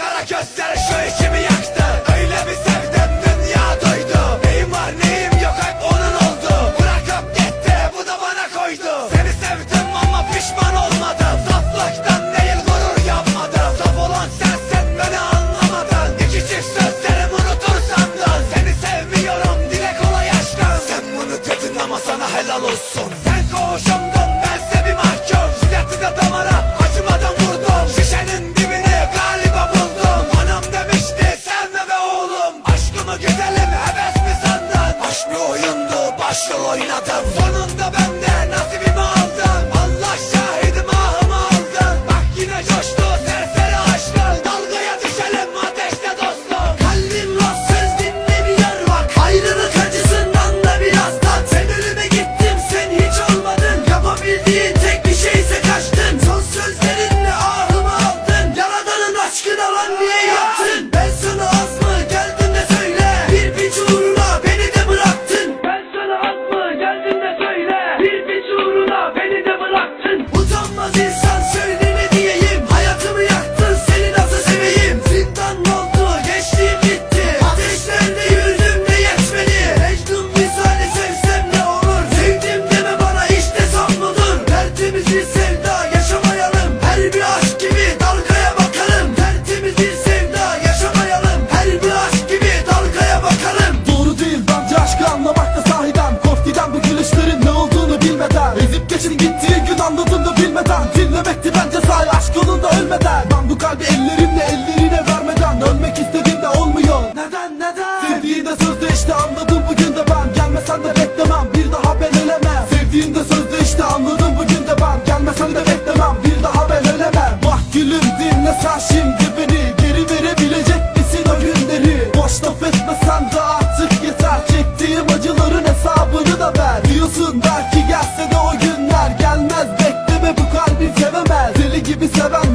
Kara gözleri şu içimi yaktı. Öyle bir sevdim dünya duydu Neyim var neyim yok hep onun oldu. Bırakıp gitti bu da bana koydu. Seni sevdim ama pişman olmadım. Saflıktan değil gurur yapmadım. Saf olan sensin beni anlamadın. İki çift sözlerimi unutur sandın Seni sevmiyorum. Dile kolay aşkım. Sen bunu dedin ama sana helal olsun. Sen koğuşumda Resmi oyundu başı oynadım. Sonunda anlamakta sahiden. Koftiden bu gülüşlerin ne olduğunu bilmeden. Ezip geçin gittiği gün anladığını bilmeden. Dinlemekte bir seven.